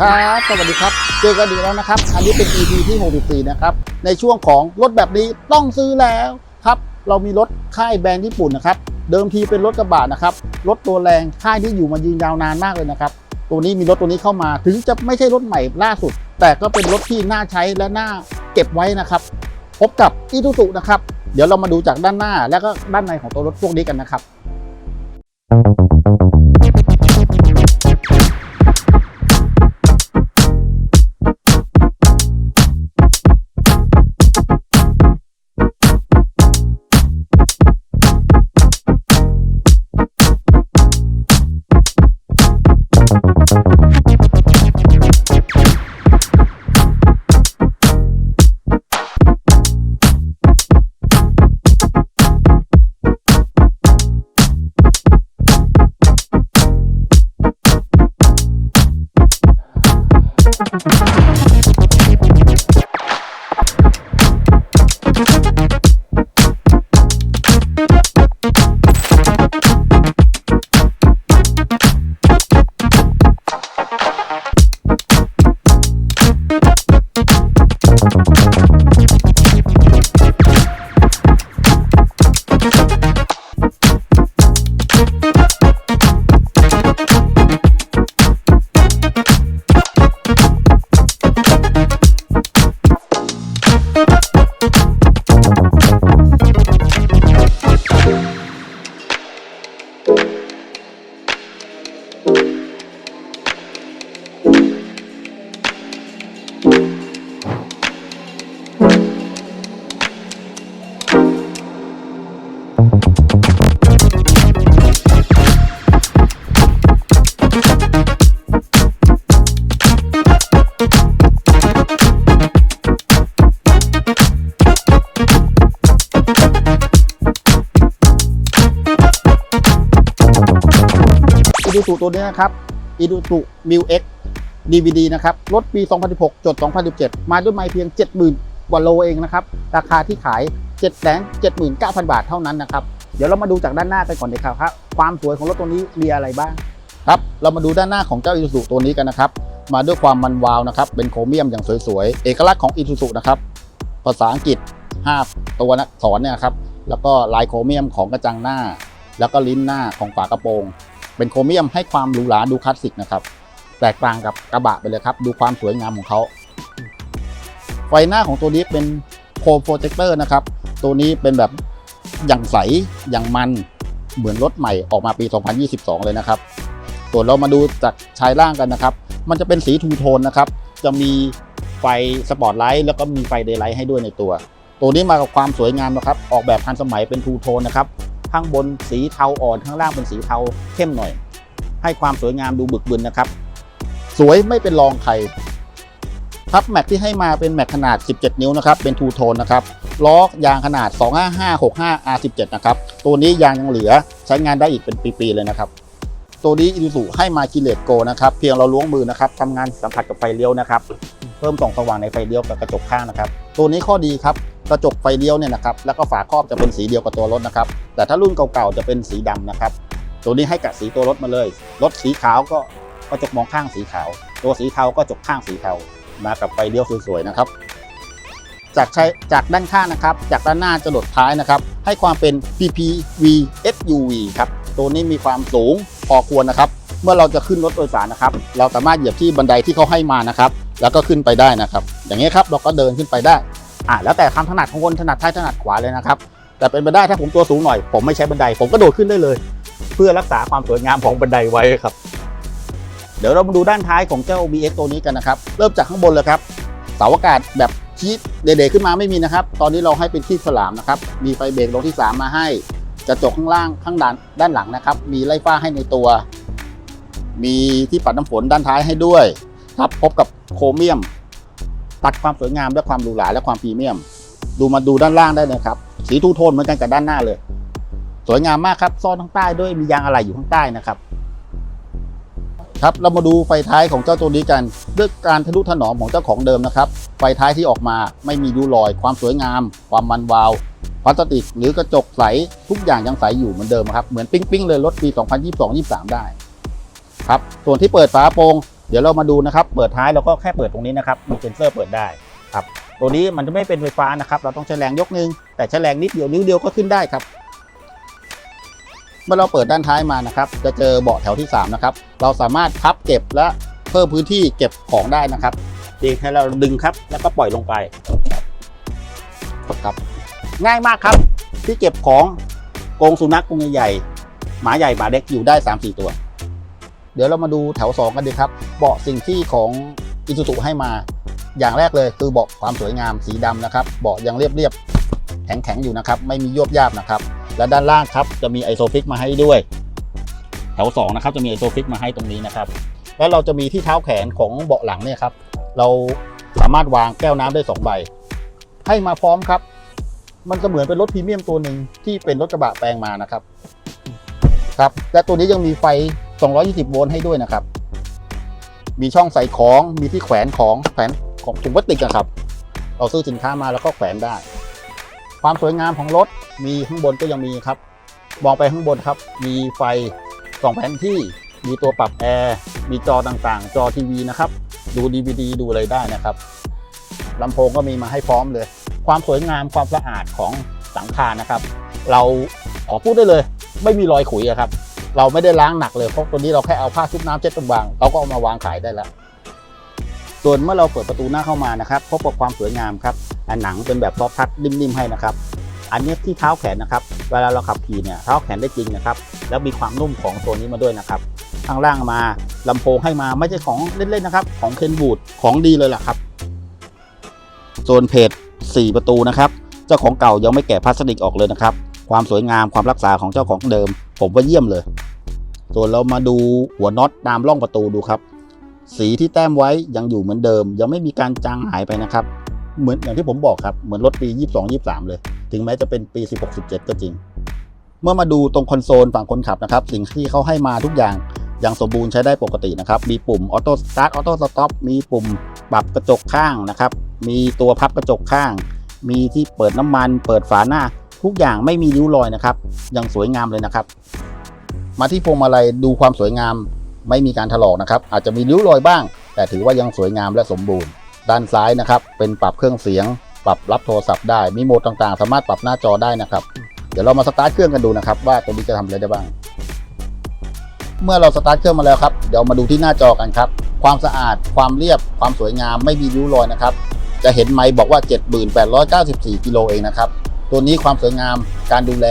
ครับ สวัสดีครับ เจอกันอีกแล้วนะครับ อันนี้เป็น EP ที่ 64 นะครับ ในช่วงของรถแบบนี้ต้องซื้อแล้วครับ เรามีรถค่ายแบรนด์ญี่ปุ่นนะครับ เดิมทีเป็นรถกระบะนะครับ รถตัวแรงค่ายที่อยู่มายืนยาวนานมากเลยนะครับ ตัวนี้มีรถตัวนี้เข้ามา ถึงจะไม่ใช่รถใหม่ล่าสุด แต่ก็เป็นรถที่น่าใช้และน่าเก็บไว้นะครับ พบกับอีทูสุนะครับ เดี๋ยวเรามาดูจากด้านหน้า และก็ด้านในของตัวรถพวกนี้กันนะครับ Bye. สุตัวนี้นะครับอีดูสุมิวเอ็ก DVD นะครับ รถปี 2016 จด 2017 มาด้วยไม่เพียง 70,000 กว่าโลเองนะครับ ราคาที่ขาย 779,000 บาทเท่านั้นนะครับ เดี๋ยวเรามาดูจากด้านหน้ากันก่อนดีครับครับ ความสวยของรถตัวนี้มีอะไรบ้าง ครับ เรามาดูด้านหน้าของเจ้าอี u ู u ตัวนี้กันนะครับ มาด้วยความมันวาวนะครับ เป็นโครเมียมอย่างสวยๆ เอกลักษณ์ของอี u ู u นะครับ ภาษาอังกฤษ 5 ตัวนะสอนเนี่ยครับ แล้วก็ลายโครเมียมของกระจังหน้า แล้วก็ลิ้นหน้าของฝากระโปรง เป็นโครเมียมให้ความหรูหราดูคลาสสิกนะครับ แตกต่างกับกระบะไปเลยครับ ดูความสวยงามของเขา ไฟหน้าของตัวนี้เป็นโคมโปรเจคเตอร์นะครับ ตัวนี้เป็นแบบอย่างใสอย่างมันเหมือนรถใหม่ออกมาปี 2022 เลยนะครับ ส่วนเรามาดูจากชายล่างกันนะครับ มันจะเป็นสีทูโทนนะครับ จะมีไฟสปอตไลท์แล้วก็มีไฟเดย์ไลท์ให้ด้วยในตัว ตัวนี้มากับความสวยงามนะครับ ออกแบบทันสมัยเป็นทูโทนนะครับ ข้างบนสีเทาอ่อนข้างล่างเป็นสีเทาเข้มหน่อย ให้ความสวยงามดูบึกบึนนะครับ สวยไม่เป็นรองใครทับแม็กที่ให้มาเป็นแม็กขนาด 17 นิ้วนะครับ เป็นทูโทนนะครับ ล้อยางขนาด 25565 R17 นะครับ ตัวนี้ยางยังเหลือใช้งานได้อีกเป็นปี ๆ เลยนะครับ ตัวนี้อิ u สุให้มากิเลตโกนะครับ เพียงเราล้วงมือนะครับทำงานสัมผัสกับไฟเลี้ยวนะครับ เพิ่มส่องสว่างในไฟเลี้ยวกับกระจกข้างนะครับ ตัวนี้ข้อดีครับกระจกไฟเลี้ยวเนี่ยนะครับแล้วก็ฝาครอบจะเป็นสีเดียวกับตัวรถนะครับ แต่ถ้ารุ่นเก่าๆจะเป็นสีดำนะครับ ตัวนี้ให้กับสีตัวรถมาเลย รถสีขาวก็กระจกมองข้างสีขาว ตัวสีเทาก็จกข้างสีเทามากับไฟเลี้ยวสวยๆนะครับ จากใช้จากด้านข้างนะครับ จากด้านหน้าจะหลดท้ายนะครับ ให้ความเป็น PPV SUV ครับตัวนี้มีความสูงพอควรนะครับ เมื่อเราจะขึ้นรถโดยสารนะครับ เราสามารถเหยียบที่บันไดที่เขาให้มานะครับ แล้วก็ขึ้นไปได้นะครับ อย่างนี้ครับเราก็เดินขึ้นไปได้อ่าแล้วแต่ความถนัดของคนถนัดซ้ายถนัดขวาเลยนะครับแต่เป็นไปได้ถ้าผมตัวสูงหน่อย ผมไม่ใช้บันได ผมก็โดดขึ้นได้เลย เพื่อรักษาความสวยงามของบันไดไว้ครับ เดี๋ยวเรามาดูด้านท้ายของเจ้า BX ตัวนี้กันนะครับ เริ่มจากข้างบนเลยครับเสาอากาศแบบชี้เด่ๆขึ้นมาไม่มีนะครับ ตอนนี้เราให้เป็นที่สลามนะครับ มีไฟเบรกลงที่ 3 มาให้ กระจกข้างล่างข้างด้านด้านหลังนะครับ มีไล่ฟ้าให้ในตัว มีที่ปัดน้ำฝนด้านท้ายให้ด้วย ครับพบกับโครเมียม ตัดความสวยงามด้วยความหรูหราและความพรีเมียม ดูมาดูด้านล่างได้เลยครับ สีทูโทนเหมือนกันกับด้านหน้าเลย สวยงามมากครับซ่อนข้างใต้ด้วยมียางอะไหล่อยู่ข้างใต้นะครับครับเรามาดูไฟท้ายของเจ้าตัวนี้กันด้วยการทะนุถนอมของเจ้าของเดิมนะครับ ไฟท้ายที่ออกมาไม่มีรูรอย ความสวยงาม ความมันวาวพลาสติก หรือกระจกใสทุกอย่างยังใสอยู่เหมือนเดิมครับ เหมือนปิ้งๆเลยรถปี 2022-23 ได้ ครับ ส่วนที่เปิดฝาโปรง เดี๋ยวเรามาดูนะครับ เปิดท้ายเราก็แค่เปิดตรงนี้นะครับมีเซ็นเซอร์เปิดได้ครับตัวนี้มันจะไม่เป็นไฟฟ้านะครับ เราต้องใช้แรงยกนึง แต่ใช้แรงนิดเดียวนิ้วเดียวก็ขึ้นได้ครับ เมื่อเราเปิดด้านท้ายมานะครับ จะเจอเบาะแถวที่3นะครับเราสามารถพับเก็บและเพิ่มพื้นที่เก็บของได้นะครับเพียงแค่เราดึงครับ แล้วก็ปล่อยลงไปครับง่ายมากครับ ที่เก็บของกรงสุนัขกรงใหญ่หมาใหญ่หมาเล็กอยู่ได้3-4ตัว เดี๋ยวเรามาดูแถว 2 กันดีครับ เบาะสิ่งที่ของอิซูซุให้มา อย่างแรกเลยคือเบาะความสวยงามสีดำนะครับ เบาะยังเรียบๆ แข็งๆ อยู่นะครับ ไม่มียวบยาบนะครับ และด้านล่างครับจะมีไอโซฟิกมาให้ด้วย แถว2นะครับจะมีไอโซฟิกมาให้ตรงนี้นะครับ แล้วเราจะมีที่เท้าแขนของเบาะหลังเนี่ยครับ เราสามารถวางแก้วน้ำได้ 2 ใบ ให้มาพร้อมครับ มันจะเหมือนเป็นรถพรีเมียมตัวหนึ่งที่เป็นรถกระบะแปลงมานะครับ ครับ และตัวนี้ยังมีไฟ 220 โวลต์ให้ด้วยนะครับ มีช่องใส่ของ มีที่แขวนของแขวนของถุงพลาสติกอะครับ เราซื้อสินค้ามาแล้วก็แขวนได้ ความสวยงามของรถมีข้างบนก็ยังมีครับ มองไปข้างบนครับ มีไฟสองแผนที่ มีตัวปรับแอร์ มีจอต่างๆ จอทีวีนะครับ ดู DVD ดูอะไรได้นะครับลำโพงก็มีมาให้พร้อมเลย ความสวยงามความสะอาดของสังคานะครับ เราขอพูดได้เลย ไม่มีรอยขุยครับ เราไม่ได้ล้างหนักเลยเพราะตัวนี้เราแค่เอาผ้าชุบน้ำเช็ดตรงวางเราก็เอามาวางขายได้แล้วส่วนเมื่อเราเปิดประตูหน้าเข้ามานะครับพบกับความสวยงามครับอันหนังเป็นแบบซอฟทัชนิ่มๆให้นะครับ อันนี้ที่เท้าแขนนะครับ เวลาเราขับขี่เนี่ยเท้าแขนได้จริงนะครับ แล้วมีความนุ่มของตัวนี้มาด้วยนะครับข้างล่างมาลำโพงให้มาไม่ใช่ของเล่นๆนะครับ ของเคนบูดของดีเลยล่ะครับโซนเพจ4 ประตูนะครับ เจ้าของเก่ายังไม่แกะพลาสติกออกเลยนะครับ ความสวยงามความรักษาของเจ้าของเดิม ผมว่าเยี่ยมเลย ส่วนเรามาดูหัวน็อตตามร่องประตูดูครับ สีที่แต้มไว้ยังอยู่เหมือนเดิม ยังไม่มีการจางหายไปนะครับ เหมือนอย่างที่ผมบอกครับ เหมือนรถปี 22 23 เลย ถึงแม้จะเป็นปี 16 17 ก็จริง เมื่อมาดูตรงคอนโซลฝั่งคนขับนะครับ สิ่งที่เขาให้มาทุกอย่างยังสมบูรณ์ใช้ได้ปกตินะครับ มีปุ่มออโต้สตาร์ทออโต้สต็อปมีปุ่มปรับกระจกข้างนะครับ มีตัวพับกระจกข้าง มีที่เปิดน้ำมัน เปิดฝาหน้า ทุกอย่างไม่มีริ้วรอยนะครับยังสวยงามเลยนะครับ มาที่พวงมาลัยดูความสวยงามไม่มีการถลอกนะครับ อาจจะมีริ้วรอยบ้าง แต่ถือว่ายังสวยงามและสมบูรณ์ ด้านซ้ายนะครับ เป็นปรับเครื่องเสียง ปรับรับโทรศัพท์ได้มีโหมดต่างๆ สามารถปรับหน้าจอได้นะครับ เดี๋ยวเรามาสตาร์ทเครื่องกันดูนะครับว่าตัวนี้จะทำอะไรได้บ้าง เมื่อเราสตาร์ทเครื่องมาแล้วครับเดี๋ยวมาดูที่หน้าจอกันครับ ความสะอาดความเรียบความสวยงามไม่มีริ้วรอยนะครับจะเห็นไมค์บอกว่า 7894กิโลเองนะครับ ตัวนี้ความสวยงามการดูแล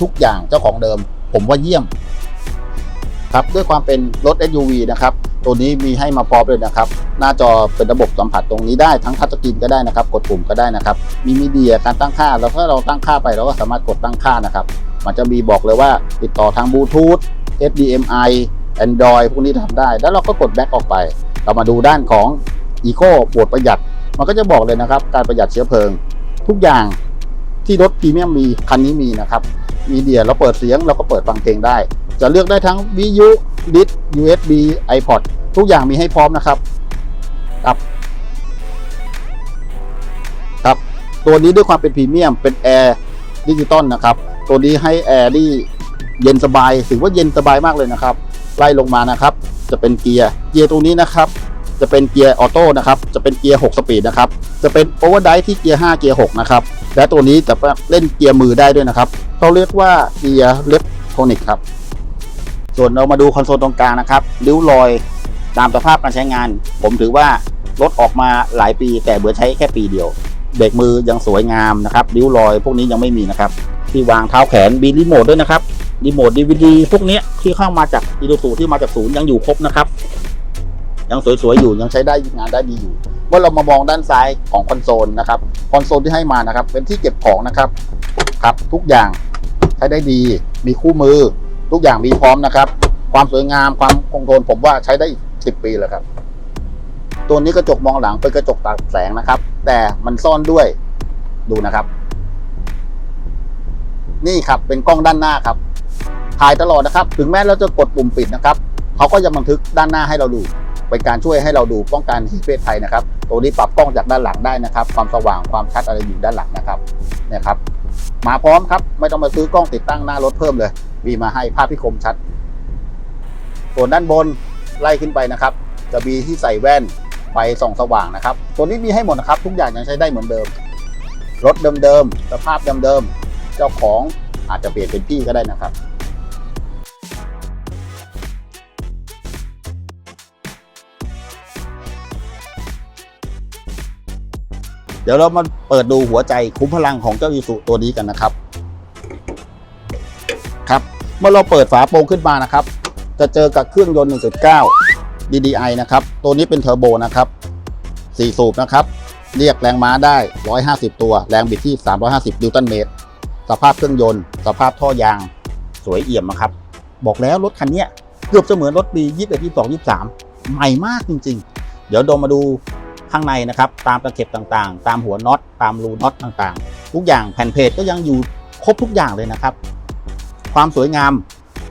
ทุกอย่างเจ้าของเดิม ผมว่าเยี่ยม ครับด้วยความเป็นรถ SUV นะครับ ตัวนี้มีให้มาพร้อมเลยนะครับ หน้าจอเป็นระบบสัมผัสตรงนี้ได้ทั้งทัชสกรีนก็ได้นะครับ กดปุ่มก็ได้นะครับ มีมีเดียการตั้งค่าแล้วถ้าเราตั้งค่าไปเราก็สามารถกดตั้งค่านะครับ มันจะมีบอกเลยว่าติดต่อทางบลูทูธ HDMI Android พวกนี้ทำได้ แล้วเราก็กดแบ็กออกไป เรามาดูด้านของ Eco โหมดประหยัด มันก็จะบอกเลยนะครับ การประหยัดเชื้อเพลิง ทุกอย่าง ที่รถพรีเมียมมีคันนี้มีนะครับ มีเดียเราเปิดเสียงเราก็เปิดฟังเพลงได้ จะเลือกได้ทั้ง VU DIS USB iPod ทุกอย่างมีให้พร้อมนะครับ ครับ ครับ ตัวนี้ด้วยความเป็นพรีเมียมเป็นแอร์ดิจิตอลนะครับ ตัวนี้ให้แอร์ที่เย็นสบายถือว่าเย็นสบายมากเลยนะครับไล่ลงมานะครับ จะเป็นเกียร์เกียร์ตัวนี้นะครับจะเป็นเกียร์ออโต้นะครับ จะเป็นเกียร์ 6 สปีดนะครับ จะเป็นโอเวอร์ไดที่เกียร์ 5 เกียร์ 6 นะครับ และตัวนี้จะเล่นเกียร์มือได้ด้วยนะครับเขาเรียกว่าเกียร์เลฟโทนิกครับ ส่วนเรามาดูคอนโซลตรงกลางนะครับริ้วรอยตามสภาพการใช้งาน ผมถือว่ารถออกมาหลายปี แต่เบื่อใช้แค่ปีเดียวเบรกมือยังสวยงามนะครับริ้วรอย พวกนี้ยังไม่มีนะครับ ที่วางเท้าแขนมีรีโมทด้วยนะครับรีโมทดีวดีพวกนี้ที่เข้ามาจากอีดูสูที่มาจากศูนย์ยังอยู่ครบนะครับ ยังสวยๆอยู่ยังใช้ได้งานได้ดีอยู่เมื่อเรามามองด้านซ้ายของคอนโซลนะครับคอนโซลที่ให้มานะครับ เป็นที่เก็บของนะครับครับทุกอย่างใช้ได้ดี มีคู่มือ ทุกอย่างมีพร้อมนะครับ ความสวยงามความคงทนผมว่าใช้ได้อีกสิบปีเลยครับ ตัวนี้กระจกมองหลังเป็นกระจกตัดแสงนะครับ แต่มันซ่อนด้วยดูนะครับ นี่ครับเป็นกล้องด้านหน้าครับถ่ายตลอดนะครับ ถึงแม้เราจะกดปุ่มปิดนะครับเขาก็ยังบันทึกด้านหน้าให้เราดู เป็นการช่วยให้เราดูป้องกันเหตุเพศภัยนะครับ ตัวนี้ปรับกล้องจากด้านหลังได้นะครับ ความสว่างความชัดอะไรอยู่ด้านหลังนะครับเนี่ยครับมาพร้อมครับ ไม่ต้องมาซื้อกล้องติดตั้งหน้ารถเพิ่มเลย มีมาให้ภาพที่คมชัด ส่วนด้านบนไล่ขึ้นไปนะครับ จะมีที่ใส่แว่นไฟส่องสว่างนะครับ ตัวนี้มีให้หมดนะครับ ทุกอย่างยังใช้ได้เหมือนเดิม รถเดิมๆสภาพเดิมๆเจ้าของอาจจะเปลี่ยนเป็นพี่ก็ได้นะครับ ดี๋ยวเรามาเปิดดูหัวใจคุ้มพลังของเจ้าอีสุตัวนี้กันนะครับ ครับ เมื่อเราเปิดฝาโปรงขึ้นมานะครับ จะเจอกับเครื่องยนต์ 1.9 DDI นะครับ ตัวนี้เป็นเทอร์โบนะครับ 4 สูบนะครับ เรียกแรงม้าได้ 150 ตัว แรงบิดที่ 350 นิวตันเมตร สภาพเครื่องยนต์ สภาพท่อยาง สวยเอี่ยมนะครับ บอกแล้วรถคันนี้เกือบจะเหมือนรถปี21 22 23 ใหม่มากจริง ๆ เดี๋ยวโดมมาดู ข้างในนะครับตามตะเข็บต่างๆ ตามหัวน็อตตามรูน็อตต่างๆ ทุกอย่างแผ่นเพจก็ยังอยู่ครบทุกอย่างเลยนะครับ ความสวยงาม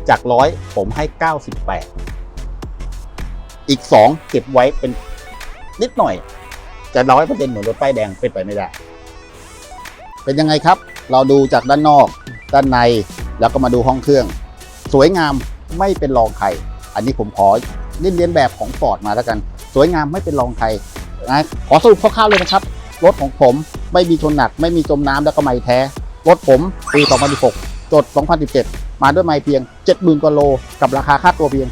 จากร้อยผมให้ 98 อีก 2 เก็บไว้เป็นนิดหน่อย จะร้อยเปอร์เซ็นต์เหมือนรถป้ายแดงเป็นไปไม่ได้ เป็นยังไงครับ เราดูจากด้านนอก ด้านในแล้วก็มาดูห้องเครื่อง สวยงามไม่เป็นรองใคร อันนี้ผมขอเลียนเลียนแบบของฟอร์ดมาแล้วกัน สวยงามไม่เป็นรองใคร นะขอสรุปคร่าวๆเลยนะครับ รถของผมไม่มีชนหนัก ไม่มีจมน้ำแล้วก็ไม่แท้ รถผมปี 2016 จด 2017 มาด้วยไม่เพียง 70,000กว่าโล กับราคาค่าตัวเพียง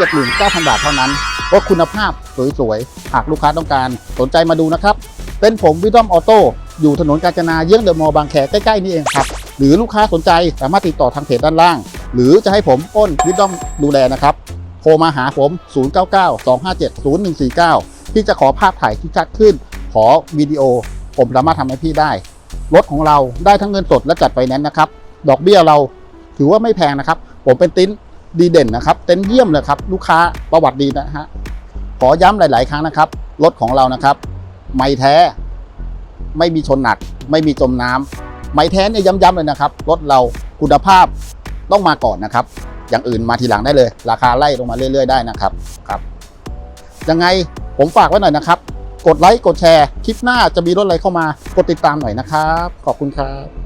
779,000 บาทเท่านั้นรถคุณภาพสวยๆ หากลูกค้าต้องการสนใจมาดูนะครับ เป็นผมวิดอมออโต้อยู่ถนนกาญจนาเยื้องเดอะมอลล์บางแคใกล้ๆนี่เองครับ หรือลูกค้าสนใจสามารถติดต่อทางเพจด้านล่าง หรือจะให้ผมอ้นวิดอมดูแลนะครับโทรมาหาผม 0992570149 ที่จะขอภาพถ่ายที่ชัดขึ้น ขอวิดีโอ ผมสามารถทำให้พี่ได้ รถของเราได้ทั้งเงินสดและจัดไฟแนนซ์นะครับ ดอกเบี้ยเราถือว่าไม่แพงนะครับ ผมเป็นติ้นดีเด่นนะครับ เต็นท์เยี่ยมเลยครับ ลูกค้าประวัติดีนะฮะ ขอย้ำหลาย ๆ ครั้งนะครับ รถของเรานะครับ ไม่แท้ ไม่มีชนหนัก ไม่มีจมน้ำไม่แท้เนี่ยย้ำๆเลยนะครับ รถเราคุณภาพต้องมาก่อนนะครับ อย่างอื่นมาทีหลังได้เลย ราคาไล่ลงมาเรื่อย ๆ ได้นะครับ ครับ ยังไง ผมฝากไว้หน่อยนะครับ กดไลค์ กดแชร์ คลิปหน้าจะมีรถอะไรเข้ามา กดติดตามหน่อยนะครับ ขอบคุณครับ